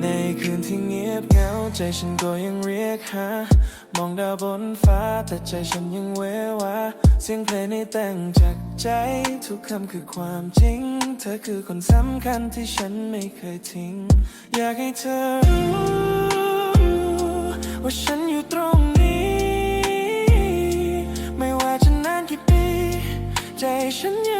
ในคืนที่เงียบเหงาใจฉันก็ยังเรียกหามองดาวบนฟ้าแต่ใจฉันยังเววาเสียงเพลงในแต่งจากใจทุกคำคือความจริง เธอคือคนสำคัญที่ฉันไม่เคยทิ้ง อยากให้เธอรู้ว่าฉันอยู่ตรงนี้ ไม่ว่าจะนานกี่ปี ใจฉันยัง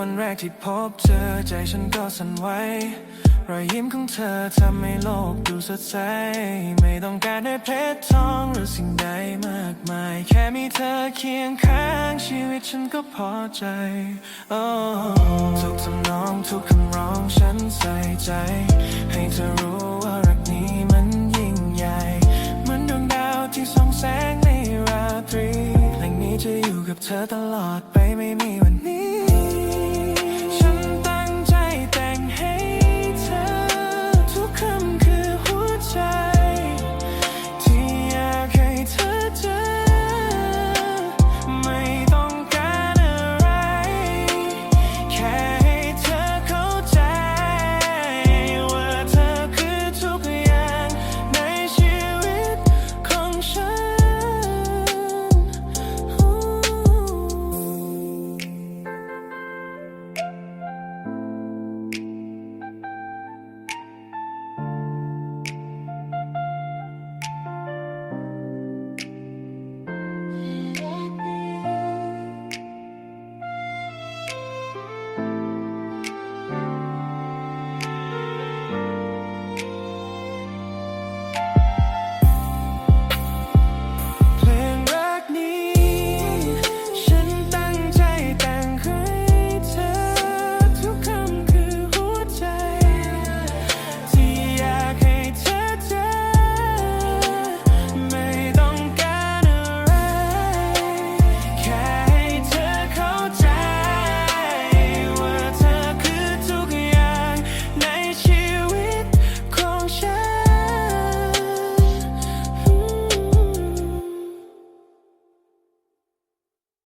วันแรกที่พบเธอใจฉันก็สั่นไหวรอยยิ้มของเธอทำให้โลกดูสดใส ไม่ต้องการได้เพชรทองหรือสิ่งใดมากมาย แค่มีเธอเคียงข้างชีวิตฉันก็พอใจโอ้ทุกทำนองทุกคำร้องฉันใส่ใจ ให้เธอรู้ว่ารักนี้มันยิ่งใหญ่เหมือนดวงดาวที่ส่องแสงในราตรีเพลงนี้จะอยู่กับเธอตลอดไปไม่มีวันนี้